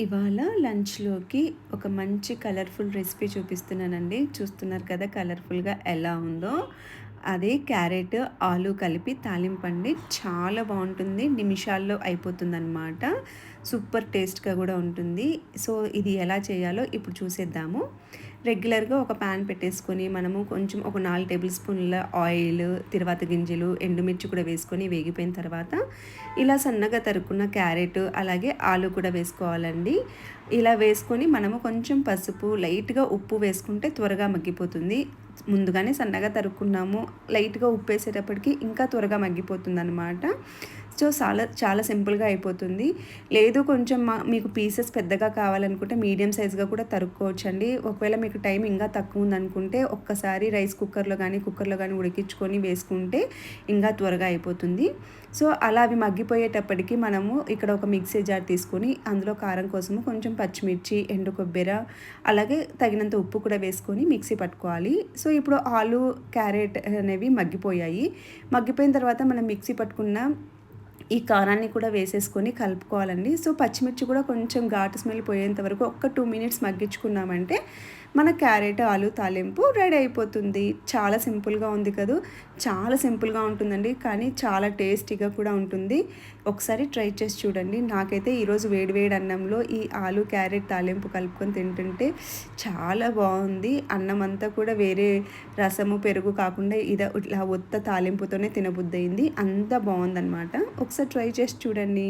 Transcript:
ఇవాళ లంచ్‌లోకి ఒక మంచి కలర్‌ఫుల్ రెసిపీ చూపిస్తున్నానండి. చూస్తున్నారు కదా కలర్‌ఫుల్‌గా ఎలా ఉందో. అదే క్యారెట్, ఆలు కలిపి తాలింపండి. చాలా బాగుంటుంది నిమిషాల్లో అయిపోతుందన్నమాట సూపర్ టేస్ట్‌గా కూడా ఉంటుంది. సో, ఇది ఎలా చేయాలో ఇప్పుడు చూసేద్దాము. రెగ్యులర్‌గా ఒక పాన్ పెట్టేసుకొని మనము కొంచెం ఒక నాలుగు టేబుల్ స్పూన్ల ఆయిల్, తిరువాత గింజలు, ఎండుమిర్చి కూడా వేసుకొని వేగిపోయిన తర్వాత ఇలా సన్నగా తరుక్కున్న క్యారెట్, అలాగే ఆలు కూడా వేసుకోవాలండి. ఇలా వేసుకొని మనము కొంచెం పసుపు, లైట్‌గా ఉప్పు వేసుకుంటే త్వరగా మగ్గిపోతుంది. ముందుగానే సన్నగా తరుక్కున్నాము. లైట్‌గా ఉప్పు వేసేటప్పటికి ఇంకా త్వరగా మగ్గిపోతుందనమాట. సో, చాలా చాలా సింపుల్‌గా అయిపోతుంది. లేదు కొంచెం మా మీకు పీసెస్ పెద్దగా కావాలనుకుంటే మీడియం సైజ్‌గా కూడా తరుక్కోవచ్చండి. ఒకవేళ మీకు టైం ఇంకా తక్కువ ఉందనుకుంటే ఒక్కసారి రైస్ కుక్కర్‌లో కానీ కుక్కర్‌లో కానీ ఉడికించుకొని వేసుకుంటే ఇంకా త్వరగా అయిపోతుంది. సో, అలా అవి మగ్గిపోయేటప్పటికి మనము ఇక్కడ ఒక మిక్సీ జార్ తీసుకొని అందులో కారం కోసము కొంచెం పచ్చిమిర్చి, ఎండు కొబ్బెర, అలాగే తగినంత ఉప్పు కూడా వేసుకొని మిక్సీ పట్టుకోవాలి. సో, ఇప్పుడు ఆలు, క్యారెట్ అనేవి మగ్గిపోయాయి. మగ్గిపోయిన తర్వాత మనం మిక్సీ పట్టుకున్న ఈ కారాన్ని కూడా వేసేసుకొని కలుపుకోవాలండి. సో, పచ్చిమిర్చి కూడా కొంచెం ఘాటు స్మెల్ పోయేంత వరకు ఒక్క టూ మినిట్స్ మగ్గించుకున్నామంటే మన క్యారెట్, ఆలు తాలింపు రెడీ అయిపోతుంది. చాలా సింపుల్‌గా ఉంది కదూ! చాలా సింపుల్‌గా ఉంటుందండి. కానీ చాలా టేస్టీగా కూడా ఉంటుంది. ఒకసారి ట్రై చేసి చూడండి. నాకైతే ఈరోజు వేడి వేడి అన్నంలో ఈ ఆలు, క్యారెట్ తాలింపు కలుపుకొని తింటుంటే చాలా బాగుంది అన్నం అంతా కూడా వేరే రసము, పెరుగు కాకుండా ఇద ఇట్లా ఒత్త తాలింపుతోనే తినబుద్దయింది. అంత బావుందనమాట. ఒకసారి ట్రై చేసి చూడండి.